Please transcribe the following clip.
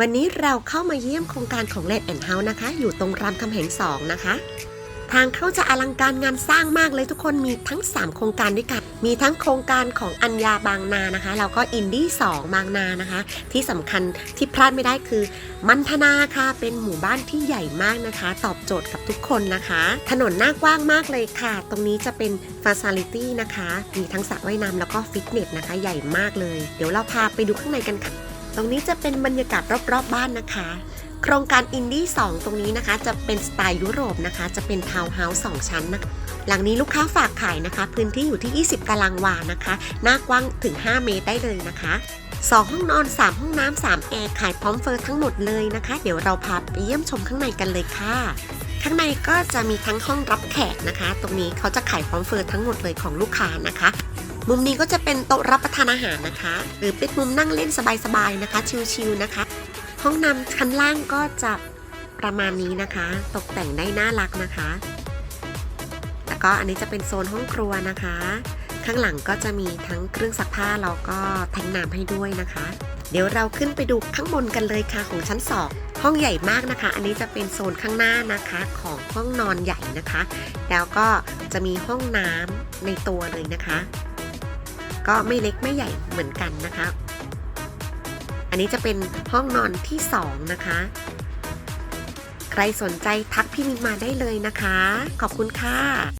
วันนี้เราเข้ามาเยี่ยมโครงการของเลดแอนเฮาส์นะคะ อยู่ตรงรามคำแหง2นะคะ ทางเข้าจะอลังการงานสร้างมากเลยทุกคนมีทั้ง 3 โครงการด้วยกัน มีทั้งโครงการของอัญญาบางนานะคะแล้วก็อินดี้2บางนานะคะ ที่สำคัญที่พลาดไม่ได้คือ มันธนาค่ะเป็นหมู่บ้านที่ใหญ่มากนะคะ ตอบโจทย์กับทุกคนนะคะ ถนนหน้ากว้างมากเลยค่ะ ตรงนี้จะเป็นฟ a ซิลิตี้นะคะ มีทั้งสระว่ายน้ำแล้วก็ฟิตเนสนะคะ ใหญ่มากเลย เดี๋ยวเราพาไปดูข้างในกันค่ะ ตรงนี้จะเป็นบรรยากาศรอบๆบบ้านนะคะ โครงการอินดี้2ตรงนี้นะคะ จะเป็นสไตล์ยุโรปนะคะ จะเป็นทาวน์เฮาส์2ชั้นนะหลังนี้ลูกค้าฝากขายนะคะ พื้นที่อยู่ที่ 20 ตารางวานะคะ หน้ากว้างถึง 5 เมตรได้เลยนะคะ2ห้องนอน 3 ห้องน้ำ3แอร์ขายพร้อมเฟอร์ทั้งหมดเลยนะคะ เดี๋ยวเราพาไปเยี่ยมชมข้างในกันเลยค่ะ ข้างในก็จะมีทั้งห้องรับแขกนะคะ ตรงนี้เขาจะขายพร้อมเฟอร์ทั้งหมดเลยของลูกค้านะคะ มุมนี้ก็จะเป็นโต๊ะรับประทานอาหารนะคะ หรือเป็นมุมนั่งเล่นสบายๆนะคะ ชิลๆนะคะ ห้องน้ำชั้นล่างก็จะประมาณนี้นะคะ ตกแต่งได้น่ารักนะคะ แล้วก็อันนี้จะเป็นโซนห้องครัวนะคะ ข้างหลังก็จะมีทั้งเครื่องซักผ้าแล้วก็แทงน้ำให้ด้วยนะคะ เดี๋ยวเราขึ้นไปดูข้างบนกันเลยค่ะของชั้น2ห้องใหญ่มากนะคะ อันนี้จะเป็นโซนข้างหน้านะคะของห้องนอนใหญ่นะคะ แล้วก็จะมีห้องน้ำในตัวเลยนะคะ ก็ไม่เล็กไม่ใหญ่เหมือนกันนะคะ อันนี้จะเป็นห้องนอนที่ 2 นะคะ ใครสนใจทักพี่มินมาได้เลยนะคะ ขอบคุณค่ะ